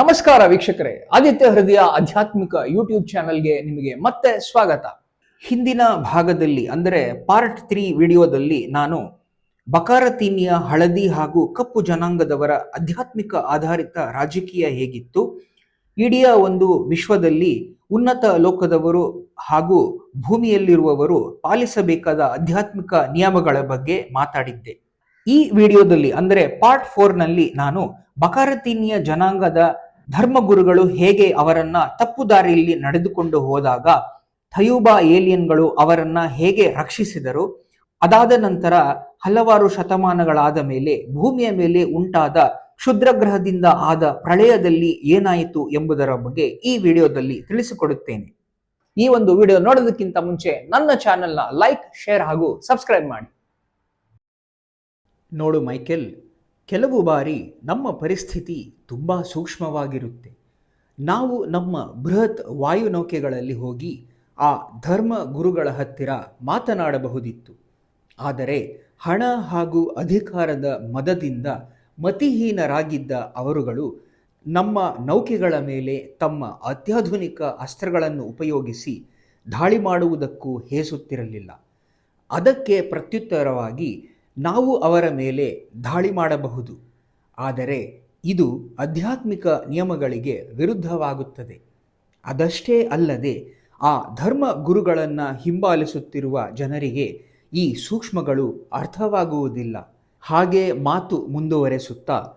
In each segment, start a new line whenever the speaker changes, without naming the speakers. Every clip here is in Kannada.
ನಮಸ್ಕಾರ ವೀಕ್ಷಕರೇ. ಆದಿತ್ಯ ಹೃದಯ ಆಧ್ಯಾತ್ಮಿಕ ಯೂಟ್ಯೂಬ್ ಚಾನೆಲ್ಗೆ ನಿಮಗೆ ಮತ್ತೆ ಸ್ವಾಗತ. ಹಿಂದಿನ ಭಾಗದಲ್ಲಿ, ಅಂದರೆ ಪಾರ್ಟ್ ತ್ರೀ ವಿಡಿಯೋದಲ್ಲಿ ನಾನು ಬಕಾರತೀನಿಯ ಹಳದಿ ಹಾಗೂ ಕಪ್ಪು ಜನಾಂಗದವರ ಆಧ್ಯಾತ್ಮಿಕ ಆಧಾರಿತ ರಾಜಕೀಯ ಹೇಗಿತ್ತು, ಇಡೀ ಒಂದು ವಿಶ್ವದಲ್ಲಿ ಉನ್ನತ ಲೋಕದವರು ಹಾಗೂ ಭೂಮಿಯಲ್ಲಿರುವವರು ಪಾಲಿಸಬೇಕಾದ ಆಧ್ಯಾತ್ಮಿಕ ನಿಯಮಗಳ ಬಗ್ಗೆ ಮಾತಾಡಿದ್ದೆ. ಈ ವಿಡಿಯೋದಲ್ಲಿ ಅಂದರೆ ಪಾರ್ಟ್ ಫೋರ್ನಲ್ಲಿ ನಾನು ಬಕಾರತೀನಿಯ ಜನಾಂಗದ ಧರ್ಮಗುರುಗಳು ಹೇಗೆ ಅವರನ್ನ ತಪ್ಪು ದಾರಿಯಲ್ಲಿ ನಡೆದುಕೊಂಡು ಹೋದಾಗ ಥಯೂಬಾ ಏಲಿಯನ್ಗಳು ಅವರನ್ನ ಹೇಗೆ ರಕ್ಷಿಸಿದರು, ಅದಾದ ನಂತರ ಹಲವಾರು ಶತಮಾನಗಳಾದ ಮೇಲೆ, ಭೂಮಿಯ ಮೇಲೆ ಉಂಟಾದ ಕ್ಷುದ್ರಗ್ರಹದಿಂದ ಆದ ಪ್ರಳಯದಲ್ಲಿ ಏನಾಯಿತು ಎಂಬುದರ ಬಗ್ಗೆ ಈ ವಿಡಿಯೋದಲ್ಲಿ ತಿಳಿಸಿಕೊಡುತ್ತೇನೆ. ಈ ಒಂದು ವಿಡಿಯೋ ನೋಡೋದಕ್ಕಿಂತ ಮುಂಚೆ ನನ್ನ ಚಾನೆಲ್ನ ಲೈಕ್ ಶೇರ್ ಹಾಗೂ ಸಬ್ಸ್ಕ್ರೈಬ್ ಮಾಡಿ. ನೋಡು ಮೈಕೆಲ್, ಕೆಲವು ಬಾರಿ ನಮ್ಮ ಪರಿಸ್ಥಿತಿ ತುಂಬ ಸೂಕ್ಷ್ಮವಾಗಿರುತ್ತೆ. ನಾವು ನಮ್ಮ ಬೃಹತ್ ವಾಯುನೌಕೆಗಳಲ್ಲಿ ಹೋಗಿ ಆ ಧರ್ಮ ಗುರುಗಳ ಹತ್ತಿರ ಮಾತನಾಡಬಹುದಿತ್ತು. ಆದರೆ ಹಣ ಹಾಗೂ ಅಧಿಕಾರದ ಮದದಿಂದ ಮತಿಹೀನರಾಗಿದ್ದ ಅವರುಗಳು ನಮ್ಮ ನೌಕೆಗಳ ಮೇಲೆ ತಮ್ಮ ಅತ್ಯಾಧುನಿಕ ಅಸ್ತ್ರಗಳನ್ನು ಉಪಯೋಗಿಸಿ ದಾಳಿ ಮಾಡುವುದಕ್ಕೂ ಹೇಸುತ್ತಿರಲಿಲ್ಲ. ಅದಕ್ಕೆ ಪ್ರತ್ಯುತ್ತರವಾಗಿ ನಾವು ಅವರ ಮೇಲೆ ದಾಳಿ ಮಾಡಬಹುದು. ಆದರೆ ಇದು ಆಧ್ಯಾತ್ಮಿಕ ನಿಯಮಗಳಿಗೆ ವಿರುದ್ಧವಾಗುತ್ತದೆ. ಅದಷ್ಟೇ ಅಲ್ಲದೆ ಆ ಧರ್ಮ ಗುರುಗಳನ್ನು ಹಿಂಬಾಲಿಸುತ್ತಿರುವ ಜನರಿಗೆ ಈ ಸೂಕ್ಷ್ಮಗಳು ಅರ್ಥವಾಗುವುದಿಲ್ಲ. ಹಾಗೆ ಮಾತು ಮುಂದುವರೆಸುತ್ತಾ,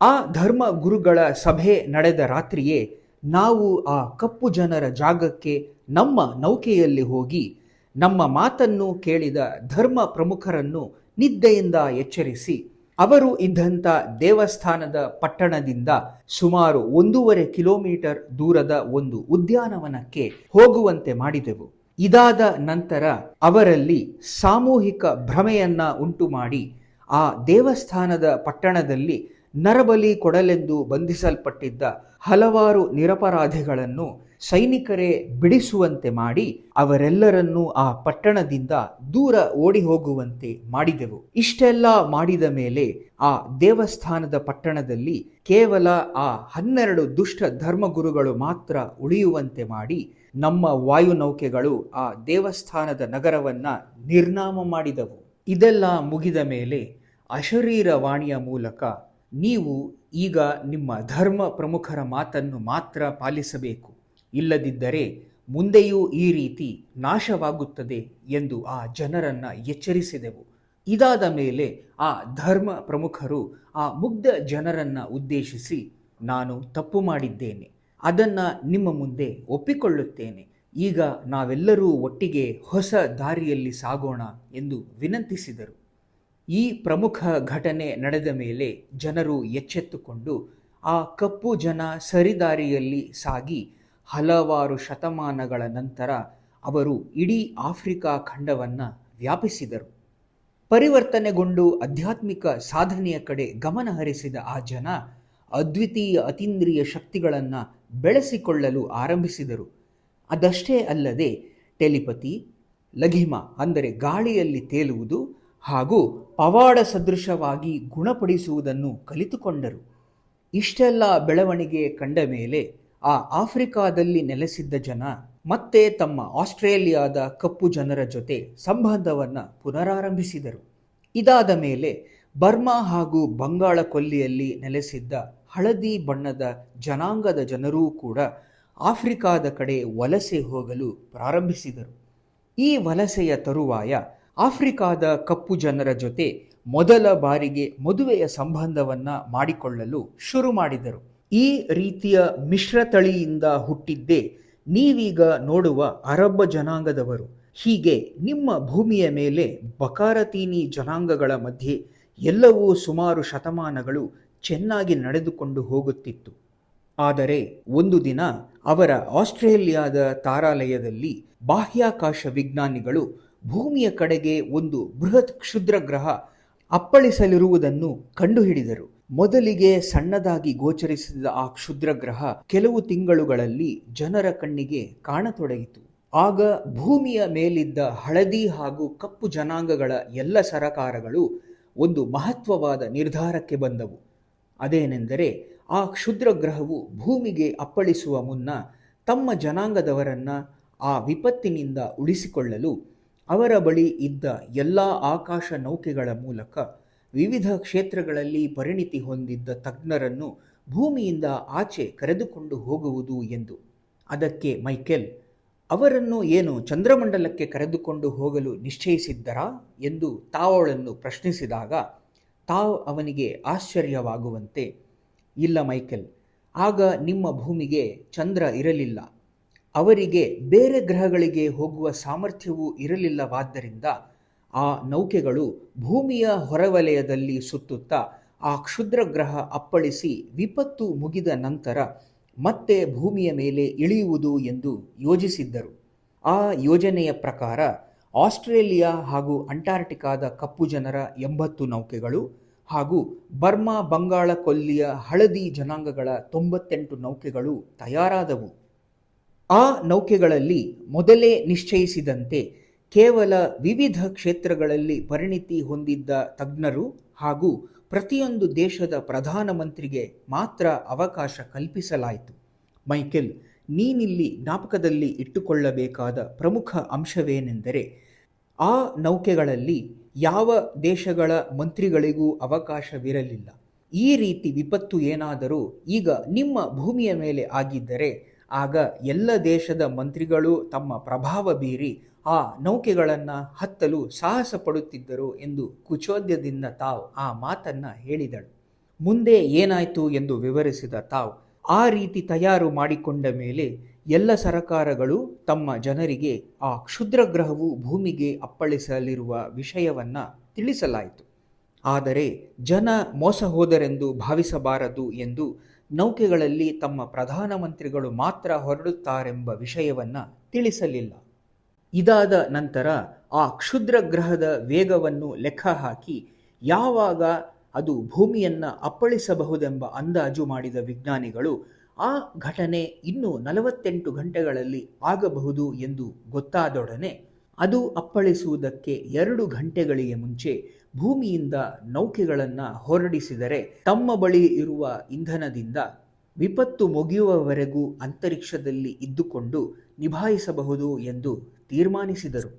ಆ ಧರ್ಮ ಗುರುಗಳ ಸಭೆ ನಡೆದ ರಾತ್ರಿಯೇ ನಾವು ಆ ಕಪ್ಪು ಜನರ ಜಾಗಕ್ಕೆ ನಮ್ಮ ನೌಕೆಯಲ್ಲಿ ಹೋಗಿ ನಮ್ಮ ಮಾತನ್ನು ಕೇಳಿದ ಧರ್ಮ ಪ್ರಮುಖರನ್ನು ನಿದ್ದೆಯಿಂದ ಎಚ್ಚರಿಸಿ. ಅವರು ಇದ್ದಂಥ ದೇವಸ್ಥಾನದ ಪಟ್ಟಣದಿಂದ ಸುಮಾರು ಒಂದೂವರೆ ಕಿಲೋಮೀಟರ್ ದೂರದ ಒಂದು ಉದ್ಯಾನವನಕ್ಕೆ ಹೋಗುವಂತೆ ಮಾಡಿದೆವು. ಇದಾದ ನಂತರ ಅವರಲ್ಲಿ ಸಾಮೂಹಿಕ ಭ್ರಮೆಯನ್ನ ಉಂಟು ಮಾಡಿ ಆ ದೇವಸ್ಥಾನದ ಪಟ್ಟಣದಲ್ಲಿ ನರಬಲಿ ಕೊಡಲೆಂದು ಬಂಧಿಸಲ್ಪಟ್ಟಿದ್ದ ಹಲವಾರು ನಿರಪರಾಧಿಗಳನ್ನು ಸೈನಿಕರೇ ಬಿಡಿಸುವಂತೆ ಮಾಡಿ ಅವರೆಲ್ಲರನ್ನೂ ಆ ಪಟ್ಟಣದಿಂದ ದೂರ ಓಡಿ ಹೋಗುವಂತೆ ಮಾಡಿದೆವು. ಇಷ್ಟೆಲ್ಲ ಮಾಡಿದ ಮೇಲೆ ಆ ದೇವಸ್ಥಾನದ ಪಟ್ಟಣದಲ್ಲಿ ಕೇವಲ ಆ ಹನ್ನೆರಡು ದುಷ್ಟ ಧರ್ಮಗುರುಗಳು ಮಾತ್ರ ಉಳಿಯುವಂತೆ ಮಾಡಿ ನಮ್ಮ ವಾಯುನೌಕೆಗಳು ಆ ದೇವಸ್ಥಾನದ ನಗರವನ್ನ ನಿರ್ನಾಮ ಮಾಡಿದವು. ಇದೆಲ್ಲ ಮುಗಿದ ಮೇಲೆ ಅಶರೀರ ವಾಣಿಯ ಮೂಲಕ ನೀವು ಈಗ ನಿಮ್ಮ ಧರ್ಮ ಪ್ರಮುಖರ ಮಾತನ್ನು ಮಾತ್ರ ಪಾಲಿಸಬೇಕು. ಇಲ್ಲದಿದ್ದರೆ ಮುಂದೆಯೂ ಈ ರೀತಿ ನಾಶವಾಗುತ್ತದೆ ಎಂದು ಆ ಜನರನ್ನು ಎಚ್ಚರಿಸಿದೆವು. ಇದಾದ ಮೇಲೆ ಆ ಧರ್ಮ ಪ್ರಮುಖರು ಆ ಮುಗ್ಧ ಜನರನ್ನು ಉದ್ದೇಶಿಸಿ, ನಾನು ತಪ್ಪು ಮಾಡಿದ್ದೇನೆ. ಅದನ್ನು ನಿಮ್ಮ ಮುಂದೆ ಒಪ್ಪಿಕೊಳ್ಳುತ್ತೇನೆ. ಈಗ ನಾವೆಲ್ಲರೂ ಒಟ್ಟಿಗೆ ಹೊಸ ದಾರಿಯಲ್ಲಿ ಸಾಗೋಣ ಎಂದು ವಿನಂತಿಸಿದರು. ಈ ಪ್ರಮುಖ ಘಟನೆ ನಡೆದ ಮೇಲೆ ಜನರು ಎಚ್ಚೆತ್ತುಕೊಂಡು ಆ ಕಪ್ಪು ಜನ ಸರಿದಾರಿಯಲ್ಲಿ ಸಾಗಿ ಹಲವಾರು ಶತಮಾನಗಳ ನಂತರ ಅವರು ಇಡೀ ಆಫ್ರಿಕಾ ಖಂಡವನ್ನು ವ್ಯಾಪಿಸಿದರು. ಪರಿವರ್ತನೆಗೊಂಡು ಆಧ್ಯಾತ್ಮಿಕ ಸಾಧನೆಯ ಕಡೆ ಗಮನ ಹರಿಸಿದ ಆ ಜನ ಅದ್ವಿತೀಯ ಅತೀಂದ್ರಿಯ ಶಕ್ತಿಗಳನ್ನು ಬೆಳೆಸಿಕೊಳ್ಳಲು ಆರಂಭಿಸಿದರು. ಅದಷ್ಟೇ ಅಲ್ಲದೆ ಟೆಲಿಪತಿ, ಲಘಿಮ ಅಂದರೆ ಗಾಳಿಯಲ್ಲಿ ತೇಲುವುದು ಹಾಗೂ ಪವಾಡ ಸದೃಶವಾಗಿ ಗುಣಪಡಿಸುವುದನ್ನು ಕಲಿತುಕೊಂಡರು. ಇಷ್ಟೆಲ್ಲ ಬೆಳವಣಿಗೆ ಕಂಡ ಮೇಲೆ ಆ ಆಫ್ರಿಕಾದಲ್ಲಿ ನೆಲೆಸಿದ್ದ ಜನ ಮತ್ತೆ ತಮ್ಮ ಆಸ್ಟ್ರೇಲಿಯಾದ ಕಪ್ಪು ಜನರ ಜೊತೆ ಸಂಬಂಧವನ್ನು ಪುನರಾರಂಭಿಸಿದರು. ಇದಾದ ಮೇಲೆ ಬರ್ಮಾ ಹಾಗೂ ಬಂಗಾಳ ಕೊಲ್ಲಿಯಲ್ಲಿ ನೆಲೆಸಿದ್ದ ಹಳದಿ ಬಣ್ಣದ ಜನಾಂಗದ ಜನರೂ ಕೂಡ ಆಫ್ರಿಕಾದ ಕಡೆ ವಲಸೆ ಹೋಗಲು ಪ್ರಾರಂಭಿಸಿದರು. ಈ ವಲಸೆಯ ತರುವಾಯ ಆಫ್ರಿಕಾದ ಕಪ್ಪು ಜನರ ಜೊತೆ ಮೊದಲ ಬಾರಿಗೆ ಮದುವೆಯ ಸಂಬಂಧವನ್ನ ಮಾಡಿಕೊಳ್ಳಲು ಶುರು ಮಾಡಿದರು. ಈ ರೀತಿಯ ಮಿಶ್ರತಳಿಯಿಂದ ಹುಟ್ಟಿದ್ದೇ ನೀವೀಗ ನೋಡುವ ಅರಬ್ಬ ಜನಾಂಗದವರು. ಹೀಗೆ ನಿಮ್ಮ ಭೂಮಿಯ ಮೇಲೆ ಬಕಾರತೀನಿ ಜನಾಂಗಗಳ ಮಧ್ಯೆ ಎಲ್ಲವೂ ಸುಮಾರು ಶತಮಾನಗಳು ಚೆನ್ನಾಗಿ ನಡೆದುಕೊಂಡು ಹೋಗುತ್ತಿತ್ತು. ಆದರೆ ಒಂದು ದಿನ ಅವರ ಆಸ್ಟ್ರೇಲಿಯಾದ ತಾರಾಲಯದಲ್ಲಿ ಬಾಹ್ಯಾಕಾಶ ವಿಜ್ಞಾನಿಗಳು ಭೂಮಿಯ ಕಡೆಗೆ ಒಂದು ಬೃಹತ್ ಕ್ಷುದ್ರಗ್ರಹ ಅಪ್ಪಳಿಸಲಿರುವುದನ್ನು ಕಂಡುಹಿಡಿದರು. ಮೊದಲಿಗೆ ಸಣ್ಣದಾಗಿ ಗೋಚರಿಸಿದ ಆ ಕ್ಷುದ್ರಗ್ರಹ ಕೆಲವು ತಿಂಗಳುಗಳಲ್ಲಿ ಜನರ ಕಣ್ಣಿಗೆ ಕಾಣತೊಡಗಿತು. ಆಗ ಭೂಮಿಯ ಮೇಲಿದ್ದ ಹಳದಿ ಹಾಗೂ ಕಪ್ಪು ಜನಾಂಗಗಳ ಎಲ್ಲ ಸರಕಾರಗಳು ಒಂದು ಮಹತ್ವವಾದ ನಿರ್ಧಾರಕ್ಕೆ ಬಂದವು. ಅದೇನೆಂದರೆ, ಆ ಕ್ಷುದ್ರ ಗ್ರಹವು ಭೂಮಿಗೆ ಅಪ್ಪಳಿಸುವ ಮುನ್ನ ತಮ್ಮ ಜನಾಂಗದವರನ್ನ ಆ ವಿಪತ್ತಿನಿಂದ ಉಳಿಸಿಕೊಳ್ಳಲು ಅವರ ಬಳಿ ಇದ್ದ ಎಲ್ಲ ಆಕಾಶ ನೌಕೆಗಳ ಮೂಲಕ ವಿವಿಧ ಕ್ಷೇತ್ರಗಳಲ್ಲಿ ಪರಿಣಿತಿ ಹೊಂದಿದ್ದ ತಜ್ಞರನ್ನು ಭೂಮಿಯಿಂದ ಆಚೆ ಕರೆದುಕೊಂಡು ಹೋಗುವುದು ಎಂದು. ಅದಕ್ಕೆ ಮೈಕೆಲ್, ಅವರನ್ನು ಏನು ಚಂದ್ರಮಂಡಲಕ್ಕೆ ಕರೆದುಕೊಂಡು ಹೋಗಲು ನಿಶ್ಚಯಿಸಿದ್ದರಾ ಎಂದು ತಾವಳನ್ನು ಪ್ರಶ್ನಿಸಿದಾಗ ತಾವ್ ಅವನಿಗೆ ಆಶ್ಚರ್ಯವಾಗುವಂತೆ, ಇಲ್ಲ ಮೈಕೆಲ್, ಆಗ ನಿಮ್ಮ ಭೂಮಿಗೆ ಚಂದ್ರ ಇರಲಿಲ್ಲ. ಅವರಿಗೆ ಬೇರೆ ಗ್ರಹಗಳಿಗೆ ಹೋಗುವ ಸಾಮರ್ಥ್ಯವೂ ಇರಲಿಲ್ಲವಾದ್ದರಿಂದ ಆ ನೌಕೆಗಳು ಭೂಮಿಯ ಹೊರವಲಯದಲ್ಲಿ ಸುತ್ತುತ್ತಾ ಆ ಕ್ಷುದ್ರ ಗ್ರಹ ಅಪ್ಪಳಿಸಿ ವಿಪತ್ತು ಮುಗಿದ ನಂತರ ಮತ್ತೆ ಭೂಮಿಯ ಮೇಲೆ ಇಳಿಯುವುದು ಎಂದು ಯೋಜಿಸಿದ್ದರು. ಆ ಯೋಜನೆಯ ಪ್ರಕಾರ ಆಸ್ಟ್ರೇಲಿಯಾ ಹಾಗೂ ಅಂಟಾರ್ಟಿಕಾದ ಕಪ್ಪು ಜನರ ಎಂಬತ್ತು ನೌಕೆಗಳು ಹಾಗೂ ಬರ್ಮಾ ಬಂಗಾಳ ಕೊಲ್ಲಿಯ ಹಳದಿ ಜನಾಂಗಗಳ ತೊಂಬತ್ತೆಂಟು ನೌಕೆಗಳು ತಯಾರಾದವು. ಆ ನೌಕೆಗಳಲ್ಲಿ ಮೊದಲೇ ನಿಶ್ಚಯಿಸಿದಂತೆ ಕೇವಲ ವಿವಿಧ ಕ್ಷೇತ್ರಗಳಲ್ಲಿ ಪರಿಣಿತಿ ಹೊಂದಿದ್ದ ತಜ್ಞರು ಹಾಗೂ ಪ್ರತಿಯೊಂದು ದೇಶದ ಪ್ರಧಾನಮಂತ್ರಿಗೆ ಮಾತ್ರ ಅವಕಾಶ ಕಲ್ಪಿಸಲಾಯಿತು. ಮೈಕೆಲ್, ನೀನಿಲ್ಲಿ ಜ್ಞಾಪಕದಲ್ಲಿ ಇಟ್ಟುಕೊಳ್ಳಬೇಕಾದ ಪ್ರಮುಖ ಅಂಶವೇನೆಂದರೆ, ಆ ನೌಕೆಗಳಲ್ಲಿ ಯಾವ ದೇಶಗಳ ಮಂತ್ರಿಗಳಿಗೂ ಅವಕಾಶವಿರಲಿಲ್ಲ. ಈ ರೀತಿ ವಿಪತ್ತು ಏನಾದರೂ ಈಗ ನಿಮ್ಮ ಭೂಮಿಯ ಮೇಲೆ ಆಗಿದ್ದರೆ ಆಗ ಎಲ್ಲ ದೇಶದ ಮಂತ್ರಿಗಳು ತಮ್ಮ ಪ್ರಭಾವ ಬೀರಿ ಆ ನೌಕೆಗಳನ್ನು ಹತ್ತಲು ಸಾಹಸ ಪಡುತ್ತಿದ್ದರು ಎಂದು ಕುಚೋದ್ಯದಿಂದ ತಾವು ಆ ಮಾತನ್ನ ಹೇಳಿದಳು. ಮುಂದೆ ಏನಾಯಿತು ಎಂದು ವಿವರಿಸಿದ ತಾವು, ಆ ರೀತಿ ತಯಾರು ಮಾಡಿಕೊಂಡ ಮೇಲೆ ಎಲ್ಲ ಸರಕಾರಗಳು ತಮ್ಮ ಜನರಿಗೆ ಆ ಕ್ಷುದ್ರ ಗ್ರಹವು ಭೂಮಿಗೆ ಅಪ್ಪಳಿಸಲಿರುವ ವಿಷಯವನ್ನು ತಿಳಿಸಲಾಯಿತು. ಆದರೆ ಜನ ಮೋಸ ಹೋದರೆಂದು ಭಾವಿಸಬಾರದು ಎಂದು ನೌಕೆಗಳಲ್ಲಿ ತಮ್ಮ ಪ್ರಧಾನಮಂತ್ರಿಗಳು ಮಾತ್ರ ಹೊರಡುತ್ತಾರೆಂಬ ವಿಷಯವನ್ನು ತಿಳಿಸಲಿಲ್ಲ. ಇದಾದ ನಂತರ ಆ ಕ್ಷುದ್ರ ಗ್ರಹದ ವೇಗವನ್ನು ಲೆಕ್ಕ ಹಾಕಿ ಯಾವಾಗ ಅದು ಭೂಮಿಯನ್ನು ಅಪ್ಪಳಿಸಬಹುದೆಂಬ ಅಂದಾಜು ಮಾಡಿದ ವಿಜ್ಞಾನಿಗಳು ಆ ಘಟನೆ ಇನ್ನೂ ನಲವತ್ತೆಂಟು ಗಂಟೆಗಳಲ್ಲಿ ಆಗಬಹುದು ಎಂದು ಗೊತ್ತಾದೊಡನೆ ಅದು ಅಪ್ಪಳಿಸುವುದಕ್ಕೆ ಎರಡು ಗಂಟೆಗಳಿಗೆ ಮುಂಚೆ ಭೂಮಿಯಿಂದ ನೌಕೆಗಳನ್ನು ಹೊರಡಿಸಿದರೆ ತಮ್ಮ ಬಳಿ ಇರುವ ಇಂಧನದಿಂದ ವಿಪತ್ತು ಮುಗಿಯುವವರೆಗೂ ಅಂತರಿಕ್ಷದಲ್ಲಿ ಇದ್ದುಕೊಂಡು ನಿಭಾಯಿಸಬಹುದು ಎಂದು ತೀರ್ಮಾನಿಸಿದರು.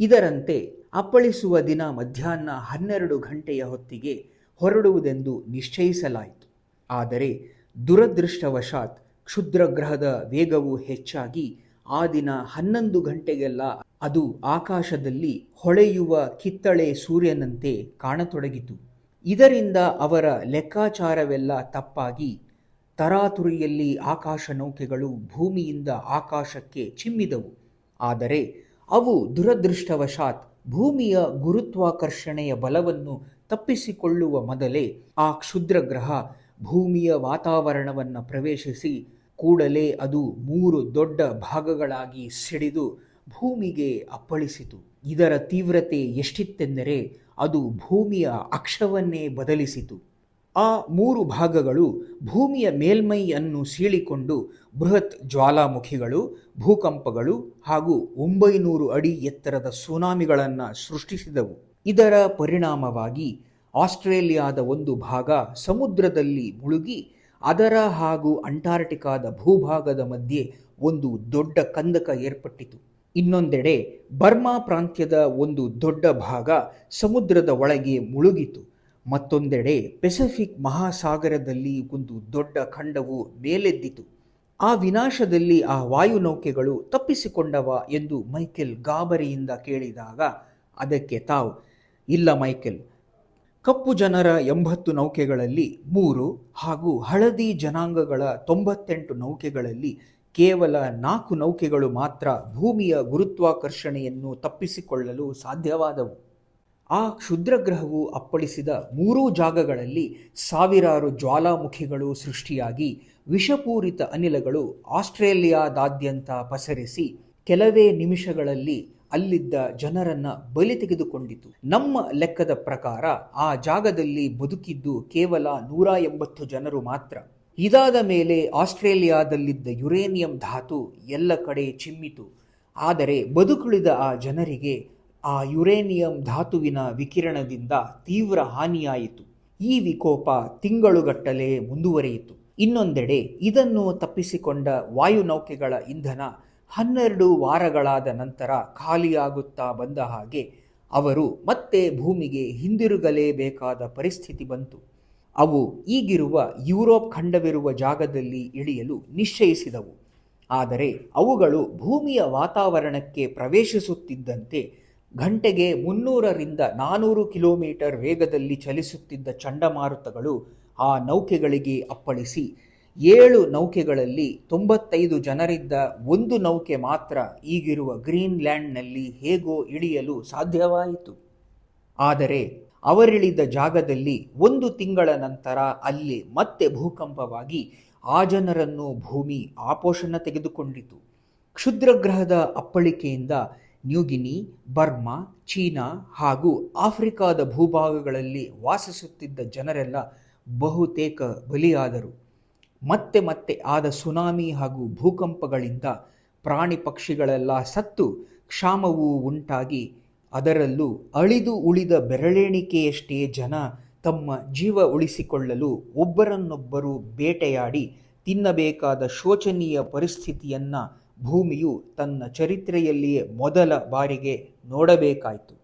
ಇದರಂತೆ ಅಪ್ಪಳಿಸುವ ದಿನ ಮಧ್ಯಾಹ್ನ ಹನ್ನೆರಡು ಗಂಟೆಯ ಹೊತ್ತಿಗೆ ಹೊರಡುವುದೆಂದು ನಿಶ್ಚಯಿಸಲಾಯಿತು. ಆದರೆ ದುರದೃಷ್ಟವಶಾತ್ ಕ್ಷುದ್ರಗ್ರಹದ ವೇಗವು ಹೆಚ್ಚಾಗಿ ಆ ದಿನ ಹನ್ನೊಂದು ಗಂಟೆಗೆಲ್ಲ ಅದು ಆಕಾಶದಲ್ಲಿ ಹೊಳೆಯುವ ಕಿತ್ತಳೆ ಸೂರ್ಯನಂತೆ ಕಾಣತೊಡಗಿತು. ಇದರಿಂದ ಅವರ ಲೆಕ್ಕಾಚಾರವೆಲ್ಲ ತಪ್ಪಾಗಿ ತರಾತುರಿಯಲ್ಲಿ ಆಕಾಶ ನೌಕೆಗಳು ಭೂಮಿಯಿಂದ ಆಕಾಶಕ್ಕೆ ಚಿಮ್ಮಿದವು. ಆದರೆ ಅವು ದುರದೃಷ್ಟವಶಾತ್ ಭೂಮಿಯ ಗುರುತ್ವಾಕರ್ಷಣೆಯ ಬಲವನ್ನು ತಪ್ಪಿಸಿಕೊಳ್ಳುವ ಮೊದಲೇ ಆ ಕ್ಷುದ್ರ ಗ್ರಹ ಭೂಮಿಯ ವಾತಾವರಣವನ್ನು ಪ್ರವೇಶಿಸಿ ಕೂಡಲೇ ಅದು ಮೂರು ದೊಡ್ಡ ಭಾಗಗಳಾಗಿ ಸಿಡಿದು ಭೂಮಿಗೆ ಅಪ್ಪಳಿಸಿತು. ಇದರ ತೀವ್ರತೆ ಎಷ್ಟಿತ್ತೆಂದರೆ ಅದು ಭೂಮಿಯ ಅಕ್ಷವನ್ನೇ ಬದಲಿಸಿತು. ಆ ಮೂರು ಭಾಗಗಳು ಭೂಮಿಯ ಮೇಲ್ಮೈಯನ್ನು ಸೀಳಿಕೊಂಡು ಬೃಹತ್ ಜ್ವಾಲಾಮುಖಿಗಳು, ಭೂಕಂಪಗಳು ಹಾಗೂ ಒಂಬೈನೂರು ಅಡಿ ಎತ್ತರದ ಸುನಾಮಿಗಳನ್ನು ಸೃಷ್ಟಿಸಿದವು. ಇದರ ಪರಿಣಾಮವಾಗಿ ಆಸ್ಟ್ರೇಲಿಯಾದ ಒಂದು ಭಾಗ ಸಮುದ್ರದಲ್ಲಿ ಮುಳುಗಿ ಅದರ ಹಾಗೂ ಅಂಟಾರ್ಟಿಕಾದ ಭೂಭಾಗದ ಮಧ್ಯೆ ಒಂದು ದೊಡ್ಡ ಕಂದಕ ಏರ್ಪಟ್ಟಿತು. ಇನ್ನೊಂದೆಡೆ ಬರ್ಮಾ ಪ್ರಾಂತ್ಯದ ಒಂದು ದೊಡ್ಡ ಭಾಗ ಸಮುದ್ರದ ಒಳಗೆ ಮುಳುಗಿತು. ಮತ್ತೊಂದೆಡೆ ಪೆಸಿಫಿಕ್ ಮಹಾಸಾಗರದಲ್ಲಿ ಒಂದು ದೊಡ್ಡ ಖಂಡವು ಮೇಲೆದ್ದಿತು. ಆ ವಿನಾಶದಲ್ಲಿ ಆ ವಾಯುನೌಕೆಗಳು ತಪ್ಪಿಸಿಕೊಂಡವ ಎಂದು ಮೈಕೆಲ್ ಗಾಬರಿಯಿಂದ ಕೇಳಿದಾಗ ಅದಕ್ಕೆ ತಾವು, ಇಲ್ಲ ಮೈಕೆಲ್, ಕಪ್ಪು ಜನರ ಎಂಬತ್ತು ನೌಕೆಗಳಲ್ಲಿ ಮೂರು ಹಾಗೂ ಹಳದಿ ಜನಾಂಗಗಳ ತೊಂಬತ್ತೆಂಟು ನೌಕೆಗಳಲ್ಲಿ ಕೇವಲ ನಾಲ್ಕು ನೌಕೆಗಳು ಮಾತ್ರ ಭೂಮಿಯ ಗುರುತ್ವಾಕರ್ಷಣೆಯನ್ನು ತಪ್ಪಿಸಿಕೊಳ್ಳಲು ಸಾಧ್ಯವಾದವು. ಆ ಕ್ಷುದ್ರಗ್ರಹವು ಅಪ್ಪಳಿಸಿದ ಮೂರೂ ಜಾಗಗಳಲ್ಲಿ ಸಾವಿರಾರು ಜ್ವಾಲಾಮುಖಿಗಳು ಸೃಷ್ಟಿಯಾಗಿ ವಿಷಪೂರಿತ ಅನಿಲಗಳು ಆಸ್ಟ್ರೇಲಿಯಾದಾದ್ಯಂತ ಪಸರಿಸಿ ಕೆಲವೇ ನಿಮಿಷಗಳಲ್ಲಿ ಅಲ್ಲಿದ್ದ ಜನರನ್ನು ಬಲಿ ತೆಗೆದುಕೊಂಡಿತು. ನಮ್ಮ ಲೆಕ್ಕದ ಪ್ರಕಾರ ಆ ಜಾಗದಲ್ಲಿ ಬದುಕಿದ್ದು ಕೇವಲ ನೂರ ಎಂಬತ್ತು ಜನರು ಮಾತ್ರ. ಇದಾದ ಮೇಲೆ ಆಸ್ಟ್ರೇಲಿಯಾದಲ್ಲಿದ್ದ ಯುರೇನಿಯಂ ಧಾತು ಎಲ್ಲ ಕಡೆ ಚಿಮ್ಮಿತು. ಆದರೆ ಬದುಕುಳಿದ ಆ ಜನರಿಗೆ ಆ ಯುರೇನಿಯಂ ಧಾತುವಿನ ವಿಕಿರಣದಿಂದ ತೀವ್ರ ಹಾನಿಯಾಯಿತು. ಈ ವಿಕೋಪ ತಿಂಗಳುಗಟ್ಟಲೆ ಮುಂದುವರಿಯಿತು. ಇನ್ನೊಂದೆಡೆ ಇದನ್ನು ತಪ್ಪಿಸಿಕೊಂಡ ವಾಯುನೌಕೆಗಳ ಇಂಧನ ಹನ್ನೆರಡು ವಾರಗಳಾದ ನಂತರ ಖಾಲಿಯಾಗುತ್ತಾ ಬಂದ ಹಾಗೆ ಅವರು ಮತ್ತೆ ಭೂಮಿಗೆ ಹಿಂದಿರುಗಲೇಬೇಕಾದ ಪರಿಸ್ಥಿತಿ ಬಂತು. ಅವು ಈಗಿರುವ ಯುರೋಪ್ ಖಂಡವಿರುವ ಜಾಗದಲ್ಲಿ ಇಳಿಯಲು ನಿಶ್ಚಯಿಸಿದವು. ಆದರೆ ಅವುಗಳು ಭೂಮಿಯ ವಾತಾವರಣಕ್ಕೆ ಪ್ರವೇಶಿಸುತ್ತಿದ್ದಂತೆ ಗಂಟೆಗೆ ಮುನ್ನೂರರಿಂದ ನಾನೂರು ಕಿಲೋಮೀಟರ್ ವೇಗದಲ್ಲಿ ಚಲಿಸುತ್ತಿದ್ದ ಚಂಡಮಾರುತಗಳು ಆ ನೌಕೆಗಳಿಗೆ ಅಪ್ಪಳಿಸಿ ಏಳು ನೌಕೆಗಳಲ್ಲಿ ತೊಂಬತ್ತೈದು ಜನರಿದ್ದ ಒಂದು ನೌಕೆ ಮಾತ್ರ ಈಗಿರುವ ಗ್ರೀನ್ಲ್ಯಾಂಡ್ನಲ್ಲಿ ಹೇಗೋ ಇಳಿಯಲು ಸಾಧ್ಯವಾಯಿತು. ಆದರೆ ಅವರಿಳಿದ ಜಾಗದಲ್ಲಿ ಒಂದು ತಿಂಗಳ ನಂತರ ಅಲ್ಲಿ ಮತ್ತೆ ಭೂಕಂಪವಾಗಿ ಆ ಜನರನ್ನು ಭೂಮಿ ಆಪೋಷಣ ತೆಗೆದುಕೊಂಡಿತು. ಕ್ಷುದ್ರಗ್ರಹದ ಅಪ್ಪಳಿಕೆಯಿಂದ ನ್ಯೂಗಿನಿ ಬರ್ಮಾ, ಚೀನಾ ಹಾಗೂ ಆಫ್ರಿಕಾದ ಭೂಭಾಗಗಳಲ್ಲಿ ವಾಸಿಸುತ್ತಿದ್ದ ಜನರೆಲ್ಲ ಬಹುತೇಕ ಬಲಿಯಾದರು. ಮತ್ತೆ ಮತ್ತೆ ಆದ ಸುನಾಮಿ ಹಾಗೂ ಭೂಕಂಪಗಳಿಂದ ಪ್ರಾಣಿ ಪಕ್ಷಿಗಳೆಲ್ಲ ಸತ್ತು ಕ್ಷಾಮವೂ ಉಂಟಾಗಿ ಅದರಲ್ಲೂ ಅಳಿದು ಉಳಿದ ಬೆರಳೆಣಿಕೆಯಷ್ಟೇ ಜನ ತಮ್ಮ ಜೀವ ಉಳಿಸಿಕೊಳ್ಳಲು ಒಬ್ಬರನ್ನೊಬ್ಬರು ಬೇಟೆಯಾಡಿ ತಿನ್ನಬೇಕಾದ ಶೋಚನೀಯ ಪರಿಸ್ಥಿತಿಯನ್ನು ಭೂಮಿಯು ತನ್ನ ಚರಿತ್ರೆಯಲ್ಲಿಯೇ ಮೊದಲ ಬಾರಿಗೆ ನೋಡಬೇಕಾಯಿತು.